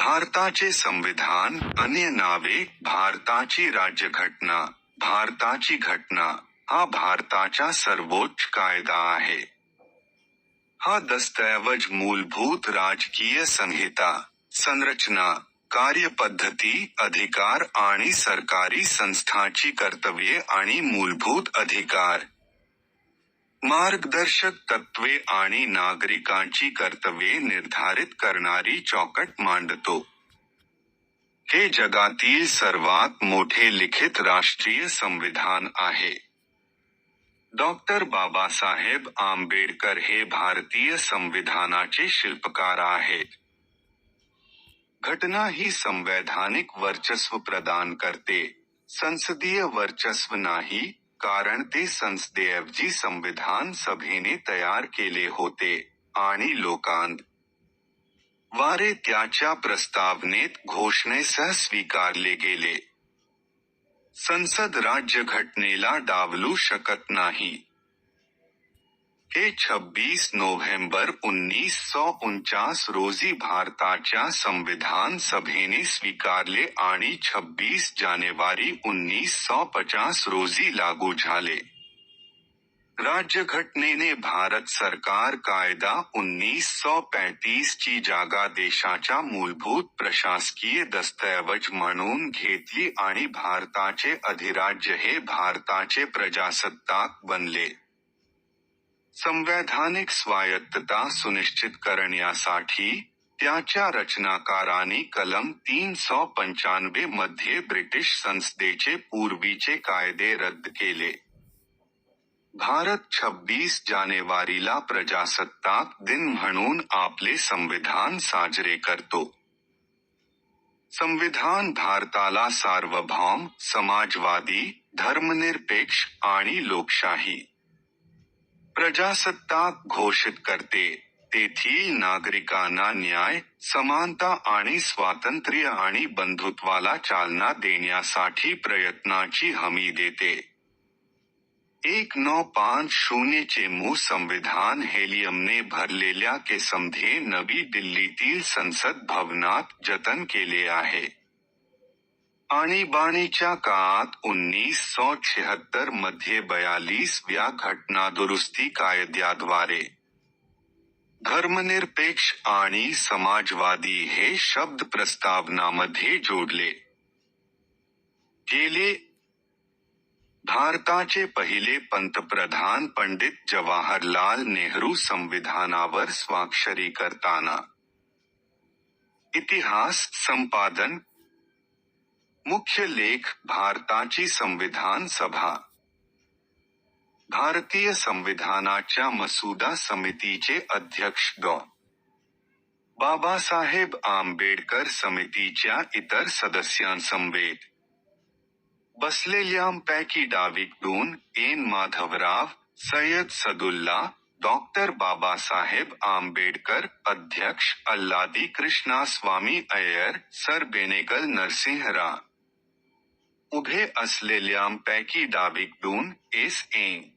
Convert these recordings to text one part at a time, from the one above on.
भारताचे संविधान अन्य नावे भारताची राज्यघटना भारताची घटना हा भारताचा सर्वोच्च कायदा आहे. हा दस्तऐवज मूलभूत राजकीय संहिता संरचना कार्यपद्धती अधिकार आणि सरकारी संस्थांची कर्तव्ये आणि मूलभूत अधिकार. मार्गदर्शक तत्त्वे आणि नागरिकांची कर्तव्ये निर्धारित करणारी चौकट मांडतो. हे जगातील सर्वात मोठे लिखित राष्ट्रीय संविधान आहे. डॉक्टर बाबासाहेब आंबेडकर हे भारतीय संविधानाचे शिल्पकार आहेत. घटना ही संवैधानिक वर्चस्व प्रदान करते. संसदीय वर्चस्व नाही कारण ते संसदेऐवजी संविधान सभेने तयार केले होते आणि लोकांत. वारे त्याच्या प्रस्तावनेत घोषणेसह स्वीकारले गेले. संसद राज्यघटनेला डावलू शकत नाही. हे 26 नोव्हेंबर उन्नीससौ उनचास रोजी भारताच्या संविधान सभेने स्वीकारले आणि 26 जानेवारी उन्नीससौ पचास रोजी लागू झाले. राज्यघटनेने भारत सरकार कायदा उन्नीससौ पैतीस ची जागा देशाच्या मूलभूत प्रशासकीय दस्तऐवज म्हणून घेतली आणि भारताचे अधिराज्य हे भारताचे प्रजासत्ताक बनले. संवैधानिक स्वायत्तता सुनिश्चित करण्यासाठी त्याच्या रचनाकारांनी कलम तीन सौ पंच्याण्णव मध्ये ब्रिटिश संसदेचे पूर्वीचे कायदे रद्द केले. भारत 26 जानेवारीला प्रजासत्ताक दिन म्हणून आपले संविधान साजरे करतो. संविधान भारताला सार्वभौम, समाजवादी, धर्मनिरपेक्ष आणि लोकशाही. प्रजासत्ताक घोषित करते तेथील नागरिकांना न्याय, समानता आणि स्वातंत्र्य आणि बंधुत्वाला चालना देण्यासाठी प्रयत्नाची हमी देते. एक नौ पाच शून्य चे मू संविधान हेलियमने भरलेल्या केसमध्ये नवी दिल्लीतील संसद भवनात जतन केले आहे. आणीबाणीच्या काळात उन्नीससौ छिहत्तर मध्ये बयालीसव्या घटनादुरुस्ती कायद्याद्वारे धर्मनिरपेक्ष आणि समाजवादी हे शब्द प्रस्तावनामध्ये जोडले. गेले भारताचे पहिले पंतप्रधान पंडित जवाहरलाल नेहरू संविधानावर स्वाक्षरी करताना. इतिहास, संपादन मुख्य लेख भारताची संविधान सभा. भारतीय संविधानाच्या मसुदा समितीचे अध्यक्ष डॉ. बाबासाहेब आंबेडकर समितीच्या इतर सदस्यांसमवेत. बसलेल्यांपैकी डावीकडून एन माधवराव, सय्यद सदुल्ला डॉक्टर बाबासाहेब आंबेडकर अध्यक्ष अल्लादी कृष्णा स्वामी अय्यर, सर बेनेगल नरसिंह उभे असलेल्याम पैकी डाबिक दून एस ए।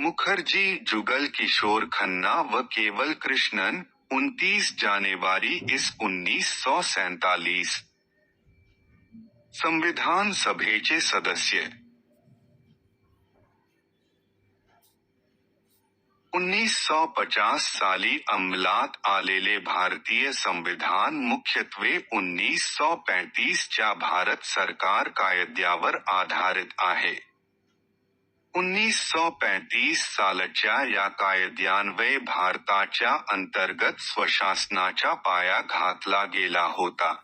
मुखर्जी जुगल किशोर खन्ना व केवल कृष्णन उन्तीस जानेवारी इस उन्नीस सौ सैतालीस। संविधान सभेचे सदस्य। उन्नीससौ पचास साली अंमलात आलेले भारतीय संविधान मुख्यत्वे उन्नीससौ पैतीस च्या भारत सरकार कायद्यावर आधारित आहे. उन्नीससौ पैतीस सालच्या या कायद्यान्वये भारताच्या अंतर्गत स्वशासनाचा पाया घातला गेला होता.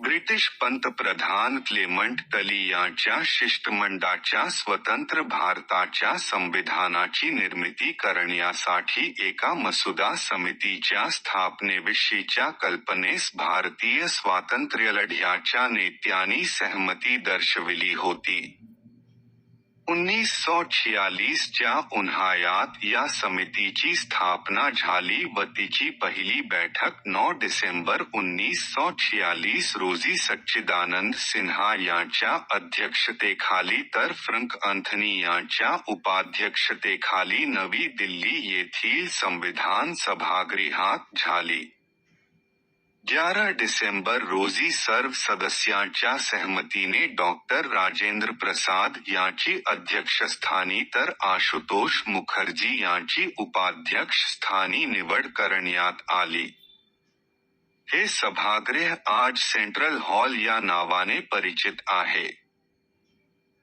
ब्रिटिश पंतप्रधान क्लेमंट तली यांच्या शिष्टमंडळाच्या स्वतंत्र भारताच्या संविधानाची निर्मिती करण्यासाठी एका मसुदा समितीच्या स्थापनेविषयीच्या कल्पनेस भारतीय स्वातंत्र्यलढ्याच्या नेत्यांनी सहमती दर्शविली होती. उन्नीससौ च्या उन्हाळ्यात या समितीची स्थापना झाली व तिची पहिली बैठक नौ डिसेंबर उन्नीससौ छियालीस रोजी सच्चिदानंद सिन्हा यांच्या अध्यक्षतेखाली तर फ्रंक अंथनी यांच्या उपाध्यक्षतेखाली नवी दिल्ली येथील संविधान सभागृहात झाली। 11 डिसेंबर रोजी सर्व सदस्यांच्या सहमतीने डॉक्टर राजेंद्र प्रसाद यांची अध्यक्षस्थानी तर आशुतोष मुखर्जी यांची उपाध्यक्षस्थानी निवड करण्यात आली. हे सभागृह आज सेंट्रल हॉल या नावाने परिचित आहे.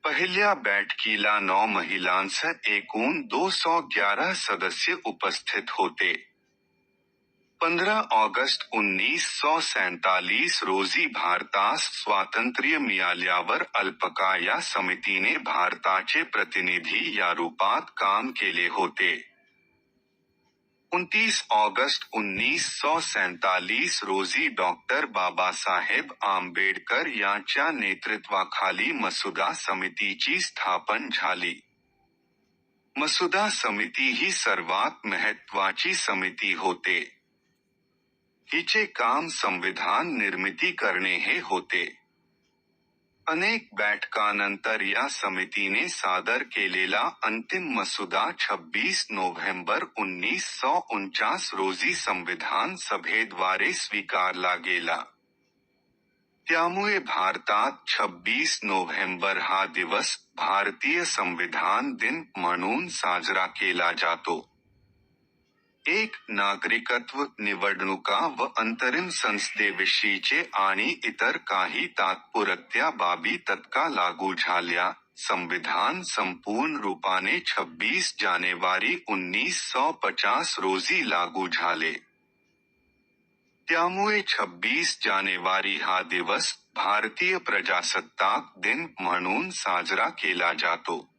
पहिल्या बैठकीला नौ महिलांसह एकूण दो सौ ग्यारह सदस्य उपस्थित होते. पंधरा ऑगस्ट उन्नीस रोजी भारतास स्वातंत्र्य मिळाल्यावर अल्पका या समितीने भारताचे प्रतिनिधी या रूपात काम केले होते. उनतीस ऑगस्ट उन्नीस रोजी डॉक्टर बाबासाहेब आंबेडकर यांच्या नेतृत्वाखाली मसुदा समितीची स्थापन झाली. मसुदा समिती ही सर्वात महत्वाची समिती होते. हिचे काम संविधान निर्मिती करणे हे होते। अनेक बैठकानंतर या समितीने सादर केलेला अंतिम मसुदा 26 नोव्हेंबर उन्नीस सौ उनचास रोजी संविधान सभेद्वारे स्वीकारला गेला त्यामुळे भारतात 26 नोव्हेंबर हा दिवस भारतीय संविधान दिन म्हणून साजरा केला जातो। एक नागरिकत्व निवडणुका व अंतरिम संस्थेविषयीचे आणि इतर काही तात्पुरत्या बाबी तत्काळ लागू झाल्या. संविधान संपूर्ण रूपाने 26 जानेवारी उन्नीस सौ पचास रोजी लागू झाले. त्यामुळे 26 जानेवारी हा दिवस भारतीय प्रजासत्ताक दिन म्हणून साजरा केला जातो.